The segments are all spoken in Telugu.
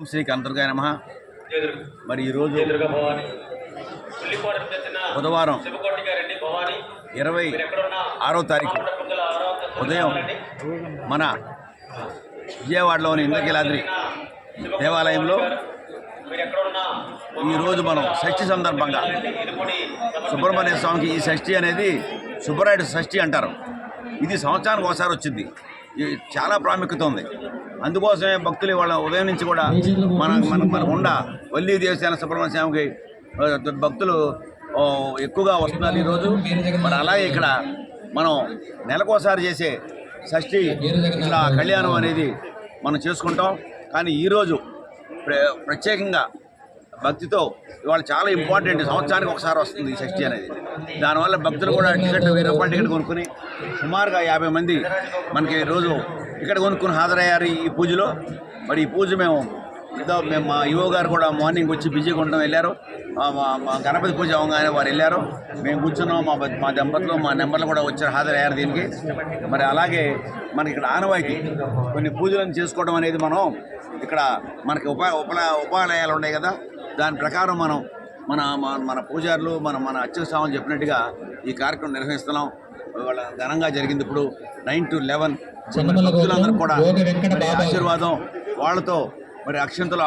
ఓం శ్రీ నమ. మరి ఈరోజు బుధవారం ఇరవై ఆరో తారీఖు ఉదయం మన విజయవాడలోని ఇంద్రకీలాద్రి దేవాలయంలో ఈరోజు మనం షష్ఠి సందర్భంగా సుబ్రహ్మణ్య స్వామికి ఈ షష్ఠి అనేది సుబ్బరాయుడు షష్ఠి అంటారు. ఇది సంవత్సరానికి ఒకసారి వచ్చింది. చాలా ప్రాముఖ్యత ఉంది. అందుకోసమే భక్తులు వాళ్ళ ఉదయం నుంచి కూడా మన మన మన ఉండ వల్లి దేవస్థాన సుబ్రహ్మణ్య స్వామికి భక్తులు ఎక్కువగా వస్తున్నారు ఈరోజు. మరి అలాగే ఇక్కడ మనం నెలకోసారి చేసే షష్ఠి ఇలా కళ్యాణం అనేది మనం చేసుకుంటాం. కానీ ఈరోజు ప్ర ప్రత్యేకంగా భక్తితో ఇవాళ చాలా ఇంపార్టెంట్ సంవత్సరానికి ఒకసారి వస్తుంది ఈ షష్ఠి అనేది. దానివల్ల భక్తులు కూడా టికెట్ వెయ్యి రూపాయల టికెట్ కొనుక్కుని సుమారుగా యాభై మంది మనకి రోజు ఇక్కడ కొనుక్కుని హాజరయ్యారు ఈ పూజలో. మరి ఈ పూజ మేము ఏదో మేము మా యువ గారు కూడా మార్నింగ్ వచ్చి బిజీగా ఉండడం వెళ్ళారు. మా గణపతి పూజ అవగానే వారు వెళ్ళారు. మేము కూర్చున్నాం మా మా దంపతులు మా నెంబర్లు కూడా వచ్చారు హాజరయ్యారు దీనికి. మరి అలాగే మనకి ఇక్కడ ఆనవాయితీ కొన్ని పూజలను చేసుకోవడం అనేది మనం ఇక్కడ మనకి ఉపా ఉపా ఉపాలయాలు ఉన్నాయి కదా దాని ప్రకారం మనం మన మన- మన పూజారులు మన మన అర్చక స్వాములు చెప్పినట్టుగా ఈ కార్యక్రమం నిర్వహిస్తున్నాం. వాళ్ళ ఘనంగా జరిగింది ఇప్పుడు నైన్ టు లెవెన్. భక్తులందరూ కూడా ఆశీర్వాదం వాళ్ళతో మరి అక్షంతలు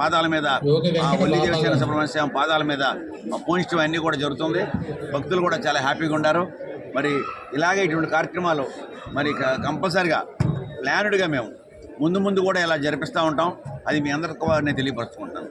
పాదాల మీద ఆ ఒల్లి దేవసేన సుబ్రహ్మణ్య స్వామి పాదాల మీద పూజించడం అన్నీ కూడా జరుగుతుంది. భక్తులు కూడా చాలా హ్యాపీగా ఉన్నారు మరి ఇలాగే ఇటువంటి కార్యక్రమాలు మరి కంపల్సరిగా ప్లానుడ్గా మేము ముందు ముందు కూడా ఇలా జరిపిస్తూ ఉంటాం. అది మీ అందరికీ నేను తెలియపరుచుకుంటాను.